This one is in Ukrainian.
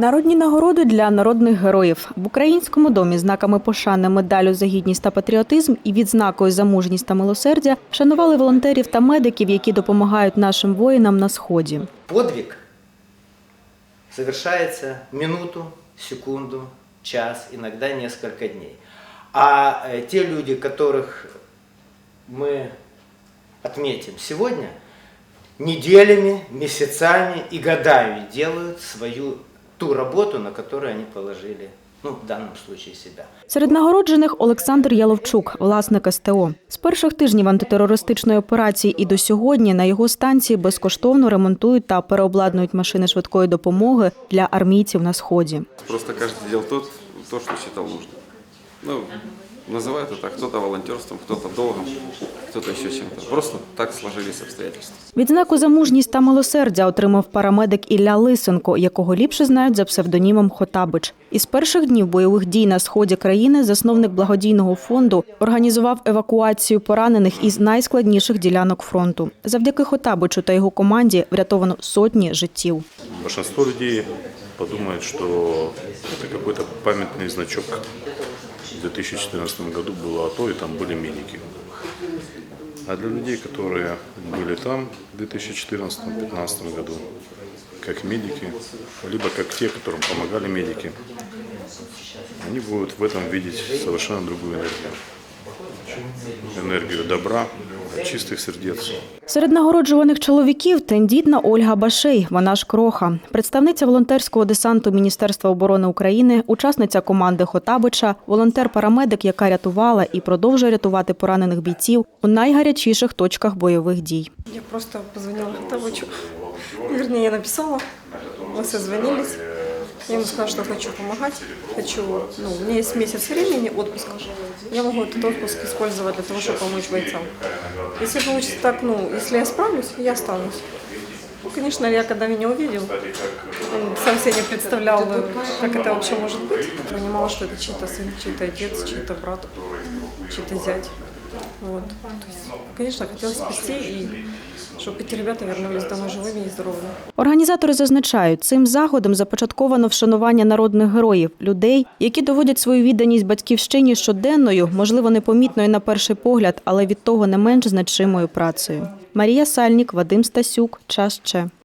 Народні нагороди для народних героїв в українському домі знаками пошани медалю за гідність та патріотизм і відзнакою за мужність та милосердя вшанували волонтерів та медиків, які допомагають нашим воїнам на сході. Подвиг совершается минуту, секунду, час, иногда несколько дней. А э, те люди, которых мы отметим сегодня, неделями, месяцами и годами делают свою ту работу, на которую они положили, ну, в даному случае себя. Серед нагороджених Олександр Яловчук, власник СТО. З перших тижнів антитерористичної операції і до сьогодні на його станції безкоштовно ремонтують та переобладнують машини швидкої допомоги для армійців на сході. Просто каже делал то, то, что считал нужным. Ну, называют это кто-то волонтерством, кто-то долгом, кто-то еще чем-то. Просто так сложились обстоятельства. Відзнаку за мужність та милосердя отримав парамедик Ілля Лисенко, якого ліпше знають за псевдонімом Хотабич. Із перших днів бойових дій на сході країни засновник благодійного фонду організував евакуацію поранених із найскладніших ділянок фронту. Завдяки Хотабичу та його команді врятовано сотні життів. Большинство людей подумает, что это какой-то памятный значок. В 2014 году было АТО, и там были медики. А для людей, которые были там в 2014-2015 году, как медики, либо как те, которым помогали медики, они будут в этом видеть совершенно другую энергию. Энергию добра, чистых сердец. Серед нагороджуваних чоловіків тендітна Ольга Башей, вона ж Кроха, представниця волонтерського десанту Міністерства оборони України, учасниця команди Хотабича, волонтер-парамедик, яка рятувала і продовжує рятувати поранених бійців у найгарячіших точках бойових дій. Я просто позвонила Хатабычу. Вернее, я написала. Мы созвонились. Я ему сказала, что хочу помогать. Хочу, ну, у меня есть месяц времени отпуска. Я могу этот отпуск использовать для того, чтобы помочь бойцам. Если получится так, ну, если я справлюсь, я останусь. Ну, конечно, я когда меня увидел, он сам себе не представлял, как это вообще может быть. Понимала, что это чей-то сын, чей-то отец, чей-то брат, чей-то зять. Вот. То есть, конечно, хотелось спасти и чтобы эти ребята вернулись домой живыми и здоровыми. Організатори зазначають, цим заходом започатковано вшанування народних героїв, людей, які доводять свою відданість батьківщині щоденною, можливо, непомітною на перший погляд, але від того не менш значимою працею. Марія Сальнік, Вадим Стасюк, час Че.